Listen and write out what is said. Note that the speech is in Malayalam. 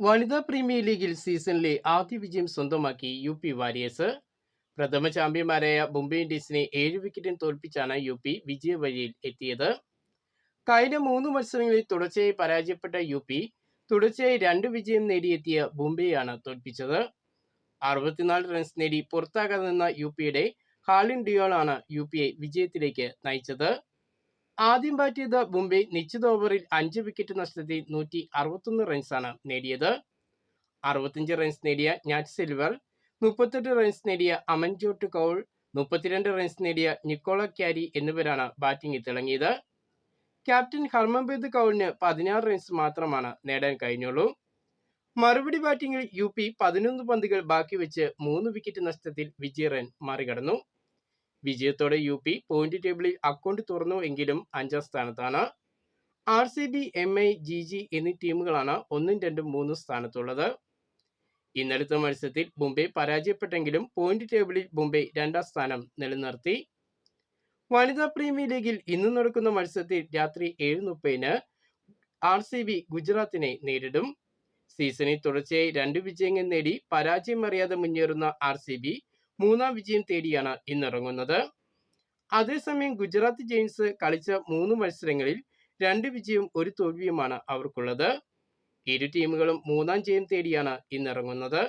വനിതാ പ്രീമിയർ ലീഗിൽ സീസണിലെ ആദ്യ വിജയം സ്വന്തമാക്കി യു പി വാരിയേഴ്സ്. പ്രഥമ ചാമ്പ്യന്മാരായ മുംബൈ ഇന്ത്യൻസിനെ ഏഴ് വിക്കറ്റിന് തോൽപ്പിച്ചാണ് യു പി വിജയവഴിയിൽ എത്തിയത്. കഴിഞ്ഞ മൂന്ന് മത്സരങ്ങളിൽ തുടർച്ചയായി പരാജയപ്പെട്ട യു പി തുടർച്ചയായി രണ്ട് വിജയം നേടിയെത്തിയ മുംബൈയാണ് തോൽപ്പിച്ചത്. അറുപത്തിനാല് റൺസ് നേടി പുറത്താകാതെ നിന്ന യു പിയുടെ ഹാലിൻ ഡിയോളാണ് യു പിയെ വിജയത്തിലേക്ക് നയിച്ചത്. ആദ്യം ബാറ്റ് ചെയ്ത മുംബൈ നിശ്ചിത ഓവറിൽ അഞ്ച് വിക്കറ്റ് നഷ്ടത്തിൽ നൂറ്റി അറുപത്തൊന്ന് റൺസാണ് നേടിയത്. അറുപത്തിയഞ്ച് റൺസ് നേടിയ ഞാറ്റ് സിൽവർ മുപ്പത്തെട്ട് റൺസ് നേടിയ അമൻജോട്ട് കൗൾ മുപ്പത്തിരണ്ട് റൺസ് നേടിയ നിക്കോള ക്യാരി എന്നിവരാണ് ബാറ്റിംഗിൽ തിളങ്ങിയത്. ക്യാപ്റ്റൻ ഹർമൻപ്രീത് കൗളിന് പതിനാറ് റൺസ് മാത്രമാണ് നേടാൻ കഴിഞ്ഞുള്ളൂ. മറുപടി ബാറ്റിംഗിൽ യു പി പതിനൊന്ന് പന്തുകൾ ബാക്കി വെച്ച് മൂന്ന് വിക്കറ്റ് നഷ്ടത്തിൽ വിജയ റൺ മറികടന്നു. വിജയത്തോടെ യു പി പോയിന്റ് ടേബിളിൽ അക്കൗണ്ട് തുറന്നു എങ്കിലും അഞ്ചാം സ്ഥാനത്താണ്. R C B M I G G എന്നീ ടീമുകളാണ് ഒന്നും രണ്ടും മൂന്നും സ്ഥാനത്തുള്ളത്. ഇന്നലത്തെ മത്സരത്തിൽ മുംബൈ പരാജയപ്പെട്ടെങ്കിലും പോയിന്റ് ടേബിളിൽ മുംബൈ രണ്ടാം സ്ഥാനം നിലനിർത്തി. വനിതാ പ്രീമിയർ ലീഗിൽ ഇന്ന് നടക്കുന്ന മത്സരത്തിൽ രാത്രി ഏഴ് മുപ്പതിന് ആർ സി ബി ഗുജറാത്തിനെ നേരിടും. സീസണിൽ തുടർച്ചയായി രണ്ട് വിജയങ്ങൾ നേടി പരാജയം അറിയാതെ മുന്നേറുന്ന ആർ സി ബി മൂന്നാം വിജയം തേടിയാണ് ഇന്നിറങ്ങുന്നത്. അതേസമയം ഗുജറാത്ത് ജെയിൻസ് കളിച്ച മൂന്ന് മത്സരങ്ങളിൽ രണ്ട് വിജയവും ഒരു തോൽവിയുമാണ് അവർക്കുള്ളത്. ഇരു ടീമുകളും മൂന്നാം ജയം തേടിയാണ് ഇന്നിറങ്ങുന്നത്.